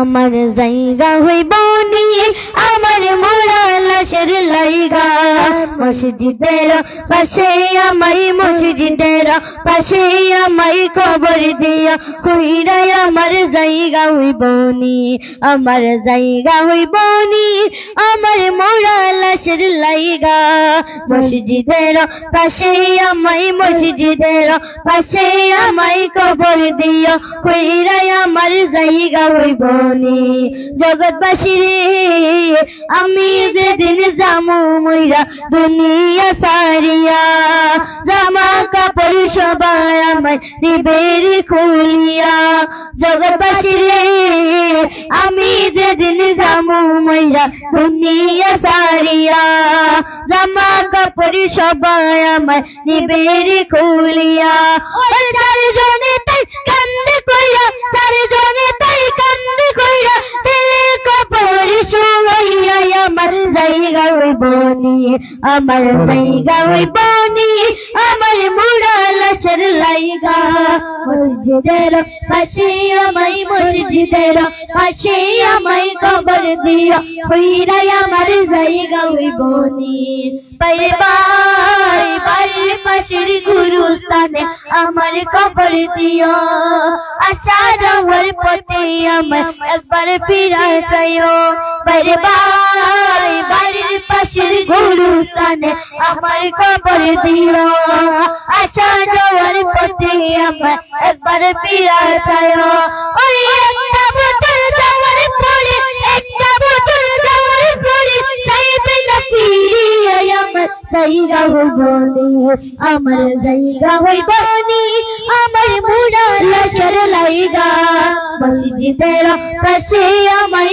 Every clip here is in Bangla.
আমার জায়গা হইব নি আমার মোড়া লাশের লাইগা, মসজিদের পাশে আমাই মসজিদের পাশে আমাই খবর দিয়া কইরাই আমার জায়গা হইব নি, আমার জায়গা হইব নি, আমার লাশের লাইগা। মসজিদের পাশে আমাই মসজিদের পাশে আমাই খবর দিয়া আমার জায়গা হইব নি। জগৎবাসী রে, আমি যেদিন যামু মইরা দুনিয়া সারিয়া, জামা কাপড় সবাই আমার দিবের খুলিয়া। জগৎবাসী রে আমি যেদিন যামু মইরা দুনিয়া সারিয়া, জামা কাপড় সবাই আমার দিবের খুলিয়া। চারজনে তাই কান্দে কইরা, চারজনে আমার জায়গা ওই নি আমার মুড়া লাশের লাইগা। মসজিদের পাশে আমাই মসজিদের পাশে আমাই কবর দিও হইরাই আমার জায়গা ওই বনি। বাইরে বাই বাড়ির পাশের গুরুস্থানে আমার কবর দিও আশা যাওয়ার পথে আমার একবার ফিরা চাইও বাইরে বাই বাড়ির পাশের গুরুস্থানে আমার কবর দিও আশা যাওয়ার পথে আমার একবার ফিরা চাইও ওই জায়গা হই নি। আমার জায়গা হই আমার মুড়া লাইগা। মসজিদের পাশে আমাই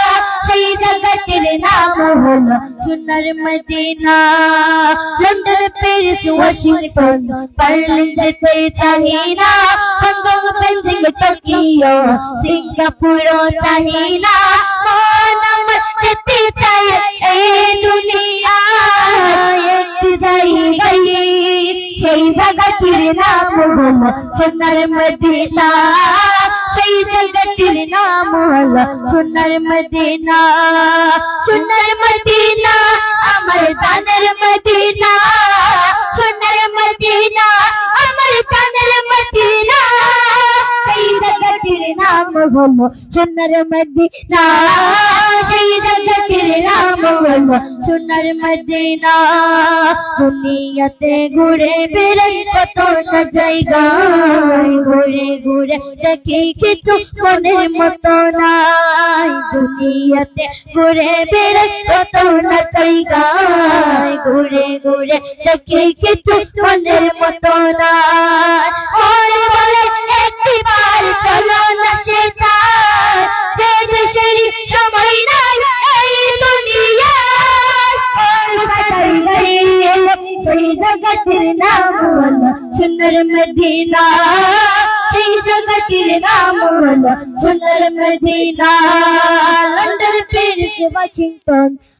সেই জগতের নাম হলো সোনার Medina London Paris Washington Berlin যেতে চাহি না হংকং বেজিং টোকিও সিঙ্গাপুর চাহি না মন আমার যেতে চাই এই দুনিয়া একটি জায়গায় সেই জগতের নাম হলো সোনার মদিনা সেই सुंदर मदीना सुनर मदीना अमर सनर मदीना सुनर मदीना अमर सनर मदीना. হলো সোনার মদিনা সেই জগতের নাম হলো সোনার মদিনা দুনিয়াতে ঘুরে বেড়াই কত না জায়গায়, ঘুরে ঘুরে দেখি কিছু মনের মতো নাই। দুনিয়াতে ঘুরে বেড়াই কত না জায়গায়, ঘুরে ঘুরে দেখি কিছু মনের মতো নাই। सुंदर मझीना सिंध तेरे नाम सुंदर मझीना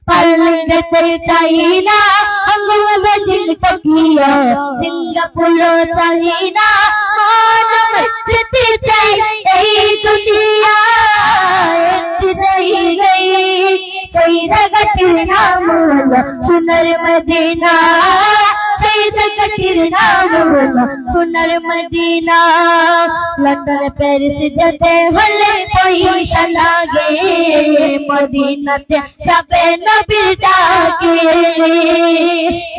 पल चाई न সোনার মদিনা লন্ডন প্যারিস যেতে হলে পয়সা লাগে মদিনাতে যাবে নবীর ডাকে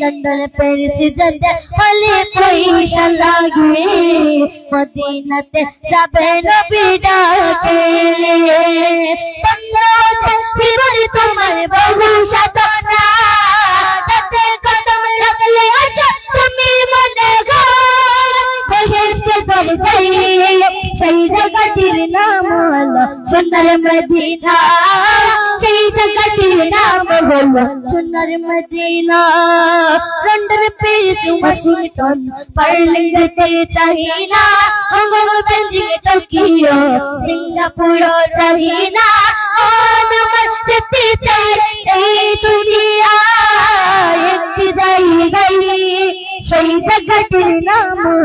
লন্ডন প্যারিস যেতে হলে পয়সা লাগে মদিনাতে যাবে নবীর ডাকে তোমার বহু মদিনা। সেই জায়গাটির নাম হলো সুন্দর Madina. London Paris Washington. Berlin যেতে চাই না। হংকং বেজিং টোকিও সিঙ্গাপুর চাই না। আমার যেতে চাই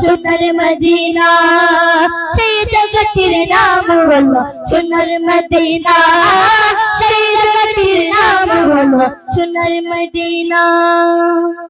चुनर्मीना श्री चुनर मदीना श्रीलो चुनर मदीना।